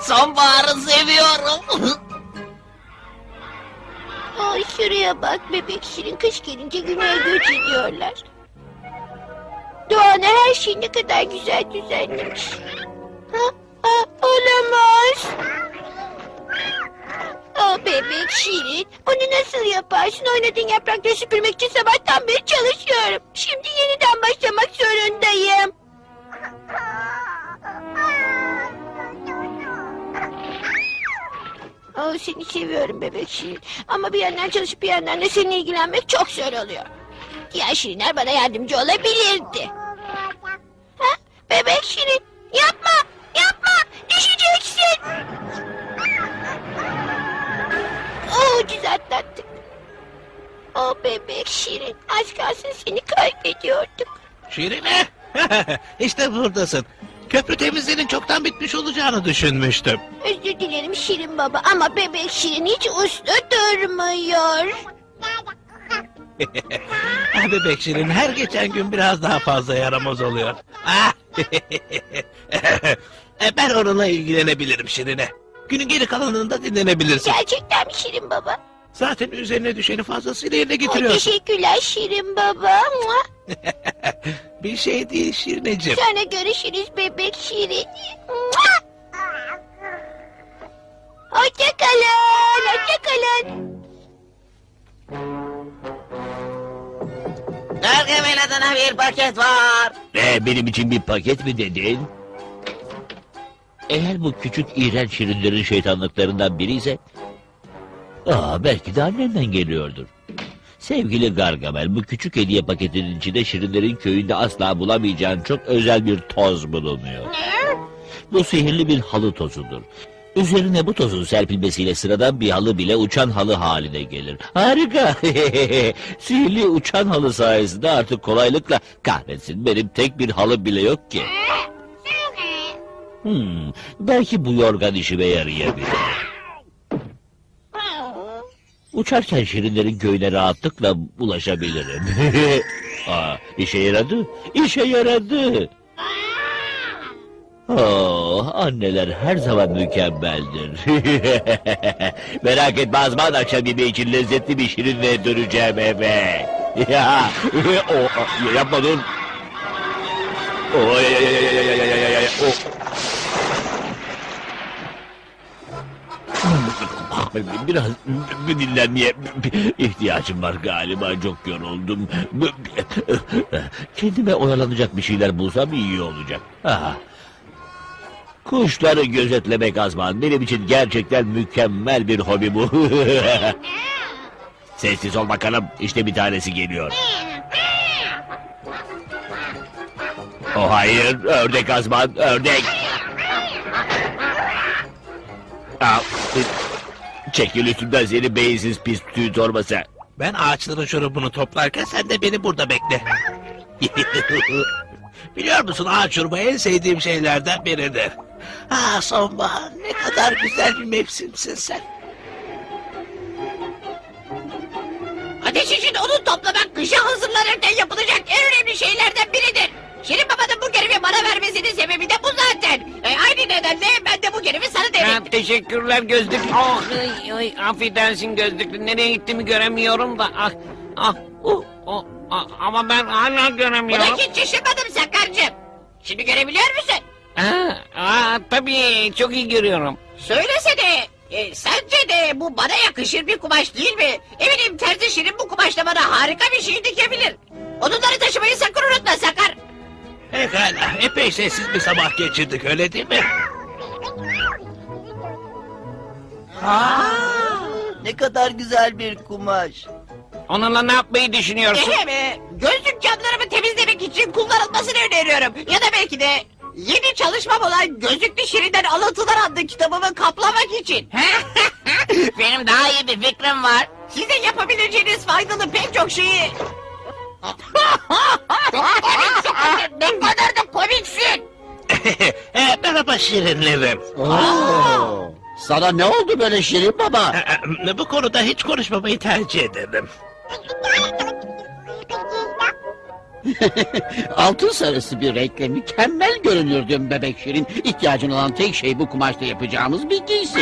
Sonbaharı seviyorum. Ay şuraya bak bebek şirin kış gelince güneye göç ediyorlar. Doğan'a her şey ne kadar güzel düzenlemiş. Ha, ha, olamaz. O bebek şirin. Bunu nasıl yaparsın? Oynadığın yaprakları süpürmek için sabahtan beri çalışıyorum. Şimdi yeniden başlamak zorundayım. Oh, seni seviyorum bebek Şirin. Ama bir yandan çalışıp bir yandan da seninle ilgilenmek çok zor oluyor. Diğer Şirinler bana yardımcı olabilirdi. Ha? Bebek Şirin yapma yapma düşeceksin. Oh ucuz atlattık. Oh bebek Şirin az kalsın seni kaybediyorduk. Şirine. işte buradasın. Köprü temizliğinin çoktan bitmiş olacağını düşünmüştüm. Şirin baba ama bebek Şirin hiç uslu durmuyor. Ah, Bebek Şirin her geçen gün biraz daha fazla yaramaz oluyor. Ah. E, ben onunla ilgilenebilirim Şirine. Günün geri kalanında dinlenebilirsin. Gerçekten mi Şirin baba? Zaten üzerine düşeni fazlasıyla yerine Ay, getiriyorsun. teşekkürler Şirin baba. Mua. Bir şey değil Şirineciğim. Sonra görüşürüz bebek Şirin. Mua. Hoşçakalın. Hoşçakalın. Gargamel adına bir paket var. Ee, benim için bir paket mi dedin? Eğer bu küçük iğrenç şirinlerin şeytanlıklarından biri ise... Aa, belki de annenden geliyordur. Sevgili Gargamel, bu küçük hediye paketinin içinde şirinlerin köyünde asla bulamayacağın çok özel bir toz bulunuyor. Bu sihirli bir halı tozudur. Üzerine bu tozun serpilmesiyle sıradan bir halı bile uçan halı haline gelir. Harika! Sihirli uçan halı sayesinde artık kolaylıkla kahretsin benim tek bir halı bile yok ki. Hmm, belki bu yorgan işime yarayabilir. Uçarken şirinlerin köyüne rahatlıkla ulaşabilirim. Aa, işe yaradı, işe yaradı. Oh, anneler her zaman mükemmeldir. Merak etme Azman akşam yemeği için lezzetli bir şirinle döneceğim eve. Ya oh, ah, yapma dur. Oh. Biraz bir dinlenmeye ihtiyacım var galiba. Çok yoruldum. Kendime oyalanacak bir şeyler bulsam iyi olacak. Aha. Kuşları gözetlemek Azman benim için gerçekten mükemmel bir hobi bu. Sessiz ol bakalım işte bir tanesi geliyor. Oh hayır ördek Azman ördek. Aa, çekil üstümden seni beyinsiz pis tüy torbası. Ben ağaçların şurubunu toplarken sen de beni burada bekle. Biliyor musun ağaç şurubu en sevdiğim şeylerden biridir. Ah sonbahar ne kadar güzel bir mevsimsin sen. Ateş için odun toplamak kışa hazırlanırken yapılacak en önemli şeylerden biridir. Şirin babanın bu görevi bana vermesinin sebebi de bu zaten. E, aynı nedenle ben de bu görevi sana Ha, devrettim. teşekkürler gözlük. Oh, ay, ay, affedersin gözlüklü. Nereye gittiğimi göremiyorum da. Ah, ah, uh, oh, ah, ama ben hala Buna göremiyorum. hiç şaşırmadım Sakarcığım. Şimdi görebiliyor musun? Ha, aa, tabii çok iyi görüyorum. Söylesene. E, sence de bu bana yakışır bir kumaş değil mi? Eminim terzi Şirin bu kumaşla bana harika bir şey dikebilir. Odunları taşımayı sakın unutma Sakar. Pekala epey sessiz bir sabah geçirdik öyle değil mi? Ne kadar güzel bir kumaş. Onunla ne yapmayı düşünüyorsun? Ehem, e, gözlük camlarımı temizlemek için kullanılmasını öneriyorum. Ya da belki de yeni çalışmam olan Gözlüklü Şirin'den alıntılar adlı kitabımı kaplamak için. Benim daha iyi bir fikrim var. Sizin yapabileceğiniz faydalı pek çok şeyi... ne kadar da komiksin. e, merhaba şirinlerim. Oo. Sana ne oldu böyle Şirin Baba? E, Bu konuda hiç konuşmamayı tercih ederim. Altın sarısı bir renkle mükemmel görünürdün bebek Şirin. İhtiyacın olan tek şey bu kumaşta yapacağımız bir giysi.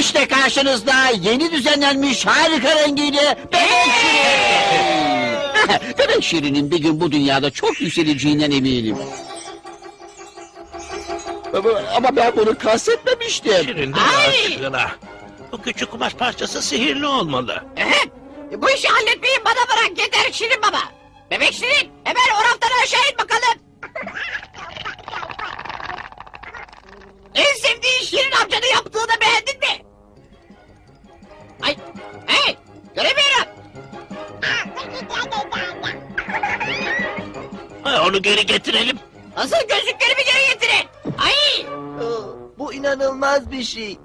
İşte karşınızda yeni düzenlenmiş harika rengiyle Bebek Şirin. Bebek Şirin'in bir gün bu dünyada çok yükseleceğinden eminim. Ama, ama ben bunu kastetmemiştim. Şirin de Ay! aşkına. Bu küçük kumaş parçası sihirli olmalı. Ehem. Bu işi halletmeyi bana bırak yeter Şirin baba. Bebek Şirin hemen o raftan aşağı in bakalım. en sevdiğin Şirin amcanın yaptığını beğendin mi? Ay, hey, göremiyorum. Ha, onu geri getirelim. Asıl gözlüklerimi geri getirin. Ay, Bu inanılmaz bir şey.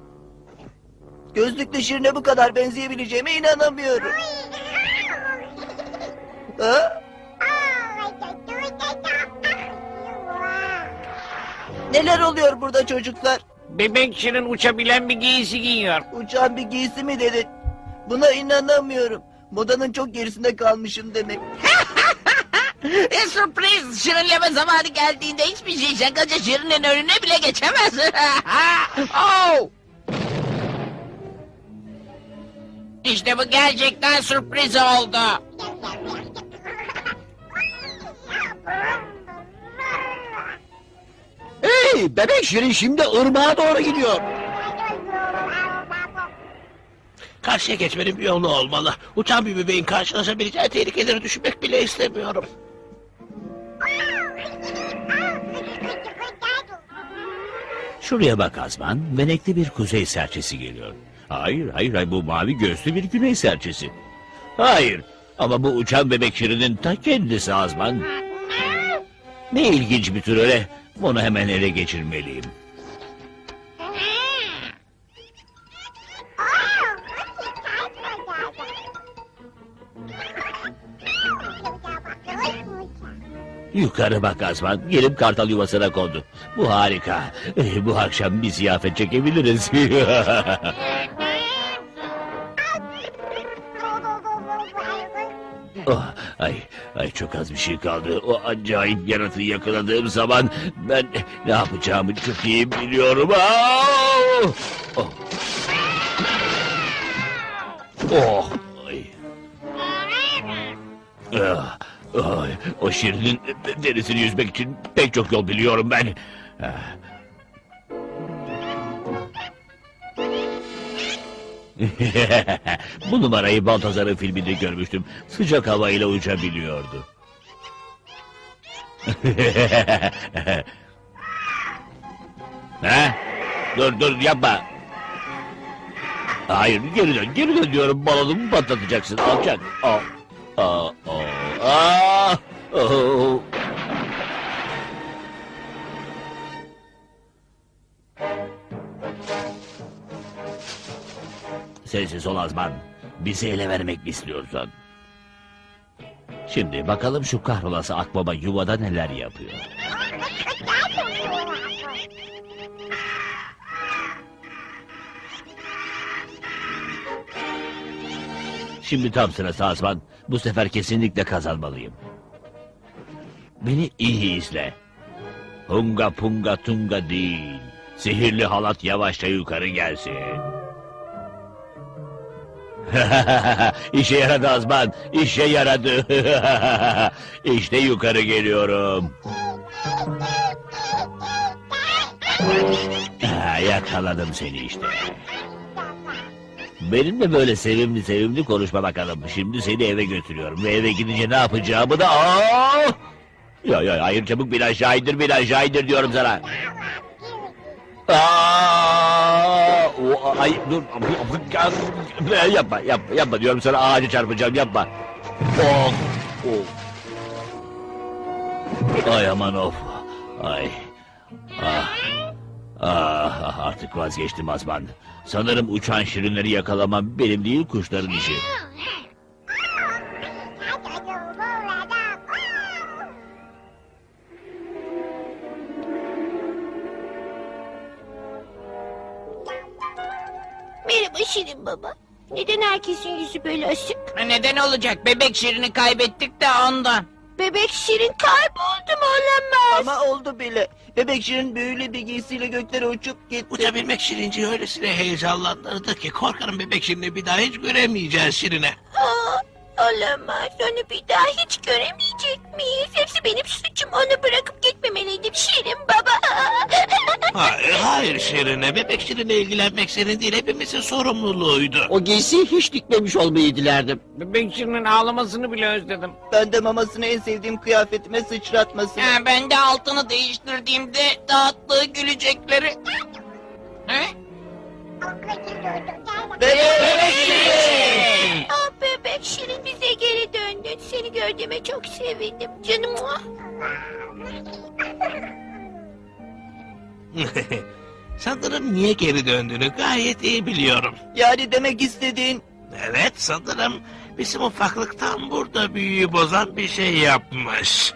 Gözlüklü Şirin'e bu kadar benzeyebileceğime inanamıyorum. Ha? Neler oluyor burada çocuklar? Bebek Şirin uçabilen bir giysi giyiyor. Uçan bir giysi mi dedin? Buna inanamıyorum. Modanın çok gerisinde kalmışım demek. e, sürpriz. Şirinleme zamanı geldiğinde hiçbir şey şakacı Şirin'in önüne bile geçemez. oh! İşte bu gerçekten sürpriz oldu. Hey bebek Şirin şimdi ırmağa doğru gidiyor. Karşıya geçmenin bir yolu olmalı. Uçan bir bebeğin karşılaşabileceği tehlikeleri düşünmek bile istemiyorum. Şuraya bak Azman, benekli bir kuzey serçesi geliyor. Hayır, hayır, hayır, bu mavi göğüslü bir güney serçesi. Hayır, ama bu uçan bebek şirinin ta kendisi Azman. Ne ilginç bir tür öyle. Bunu hemen ele geçirmeliyim. Yukarı bak Azman, gelip kartal yuvasına kondu. Bu harika. Eh, Bu akşam bir ziyafet çekebiliriz. oh, ay, ay çok az bir şey kaldı. O acayip yaratığı yakaladığım zaman ben ne yapacağımı çok iyi biliyorum. Oh. Oh, ay. Ah, ay, o şirinin derisini yüzmek için pek çok yol biliyorum ben. Ah. Bu numarayı Baltazar'ın filminde görmüştüm. Sıcak havayla uçabiliyordu. ha? Dur dur yapma. Hayır geri dön geri dön diyorum balonumu patlatacaksın alçak. Aa, aa, aa, aa, Sensiz ol Azman. Bizi ele vermek mi istiyorsun? Şimdi bakalım şu kahrolası akbaba yuvada neler yapıyor. Şimdi tam sırası Azman. Bu sefer kesinlikle kazanmalıyım. Beni iyi izle. Hunga punga tunga değil. Sihirli halat yavaşça yukarı gelsin. İşe yaradı Azman. İşe yaradı. işte yukarı geliyorum. Ha, yakaladım seni işte. Benimle böyle sevimli sevimli konuşma bakalım. Şimdi seni eve götürüyorum. Ve eve gidince ne yapacağımı da... Aa! Ya ya hayır çabuk bir aşağı indir bir aşağı indir diyorum sana. Aa! Ay dur. Yapma yapma yapma diyorum sana ağaca çarpacağım yapma. Oh, oh. Ay aman of. Ay. Ah. Ah, artık vazgeçtim Azman. Sanırım uçan şirinleri yakalamam benim değil kuşların işi. Şirin baba. Neden herkesin yüzü böyle asık? Neden olacak? Bebek Şirin'i kaybettik de ondan. Bebek Şirin kayboldu mu olamaz. Ama oldu bile. Bebek Şirin büyülü bir giysiyle göklere uçup gitti. Uçabilmek Şirinci'yi öylesine heyecanlandırdı ki korkarım bebek Şirin'i bir daha hiç göremeyeceğiz Şirine. Aa, olamaz. Onu bir daha hiç göremeyecek miyiz? Hepsi benim suçum. Onu bırakıp gitmemeliydim Şirin baba. Hayır, hayır Şirine. Bebek Şirin'le ilgilenmek senin değil hepimizin sorumluluğuydu. O giysiyi hiç dikmemiş olmayı dilerdim. Bebek Şirin'in ağlamasını bile özledim. Ben de mamasını en sevdiğim kıyafetime sıçratmasını. Ha, ben de altını değiştirdiğimde dağıttığı gülecekleri. He? Bebek Şirin! Bebek Şirin bize geri döndün. Seni gördüğüme çok sevindim. Canım. sanırım niye geri döndüğünü gayet iyi biliyorum. Yani demek istediğin... Evet sanırım bizim ufaklıktan burada büyüyü bozan bir şey yapmış.